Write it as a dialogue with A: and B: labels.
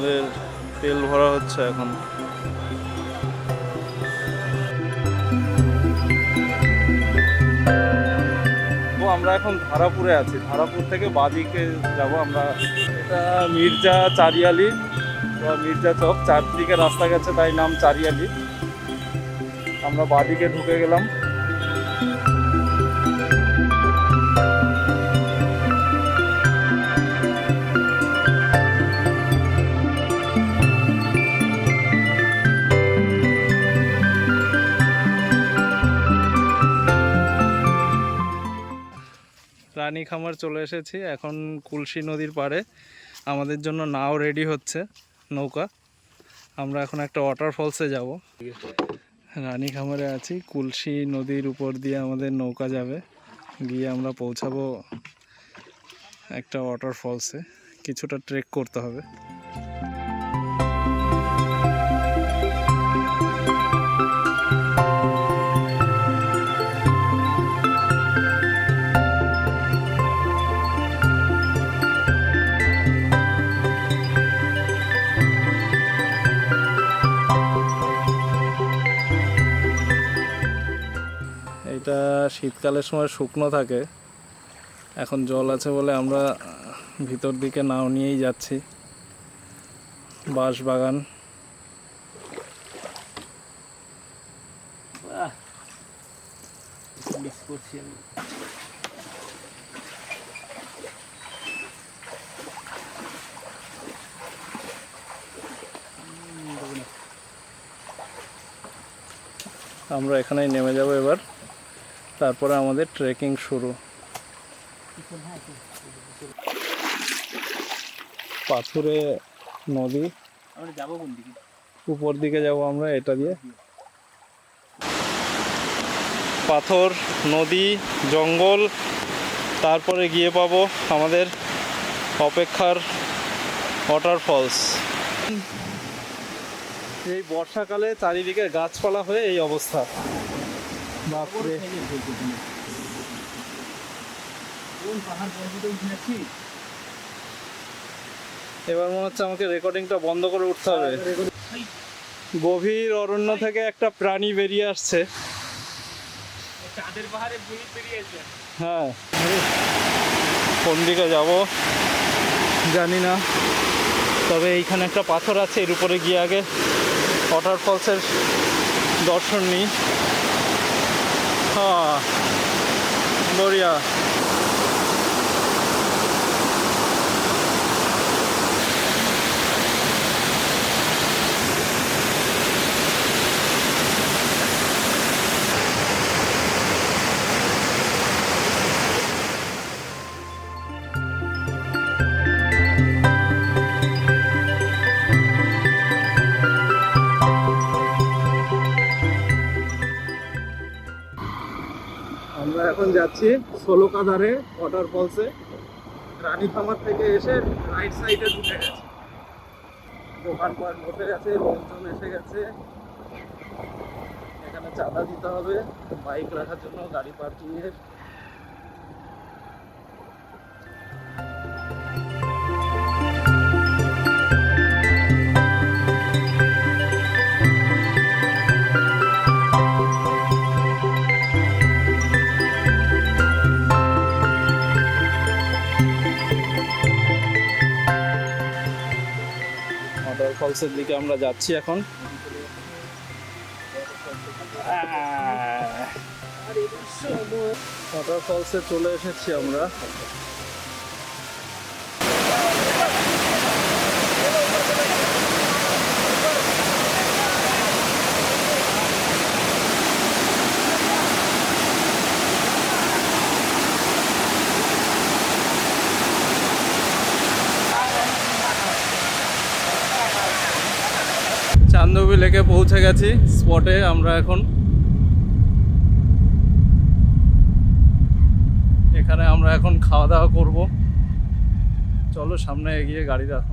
A: হচ্ছে এখন। তো আমরা এখন ধারাপুরে আছি। ধারাপুর থেকে বাদিকে যাব আমরা। এটা মির্জা চারিয়ালি বা মির্জা চক। চারদিকে রাস্তা গেছে, তাই নাম চারিয়ালি। আমরা বাদিকে ঢুকে গেলাম। রানী খামার চলে এসেছি। এখন কুলসি নদীর পাড়ে। আমাদের জন্য নাও রেডি হচ্ছে নৌকা। আমরা এখন একটা ওয়াটার ফলসে যাব। রানী খামারে আছি। কুলসি নদীর উপর দিয়ে আমাদের নৌকা যাবে। গিয়ে আমরা পৌঁছাবো একটা ওয়াটার ফলসে কিছুটা ট্রেক করতে হবে। এটা শীতকালের সময় শুকনো থাকে এখন জল আছে বলে আমরা ভিতর দিকে নাও নিয়েই যাচ্ছি। বাঁশ বাগান আমরা এখানেই নেমে যাব এবার। তারপরে আমাদের ট্রেকিং শুরু। পাথুরে নদী। উপর দিকে যাব আমরা, এটা দিয়ে। পাথর, নদী, জঙ্গল, তারপরে গিয়ে পাবো আমাদের অপেক্ষার ওয়াটার ফলস এই বর্ষাকালে চারিদিকে গাছপালা হয়ে এই অবস্থা। বাপরে।
B: কোন পাহাড় পর্বতে উঠে
A: এবার মনে হচ্ছে আমাকে রেকর্ডিংটা বন্ধ করে উঠতে হবে। গভীর অরণ্য থেকে একটা প্রাণী বেরিয়ে আসছে।
B: চাঁদের পাহাড়ে
A: হ্যাঁ। কোন দিকে যাব? জানি না। তবে এইখানে একটা পাথর আছে এর উপরে গিয়ে আগে ওয়াটার ফলসের দর্শন নিই। হ্যাঁ বড়িয়া আমরা এখন যাচ্ছি সোলোকাধারে ওয়াটার ফলসে রানী খামার থেকে এসে রাইট সাইডে ঢুকে গেছে। দোকান দোকানপাট বসে গেছে, লোকজন এসে গেছে। এখানে চাঁদা দিতে হবে বাইক রাখার জন্য গাড়ি পার্কিং ওয়াটার ফলসের দিকে আমরা যাচ্ছি এখন। ওয়াটার ফলসে চলে এসেছি আমরা। চান্দবী লেকে পৌঁছে গেছি স্পটে আমরা এখন। এখানে আমরা এখন খাওয়া দাওয়া করব। চলো সামনে এগিয়ে গাড়ি রাখো।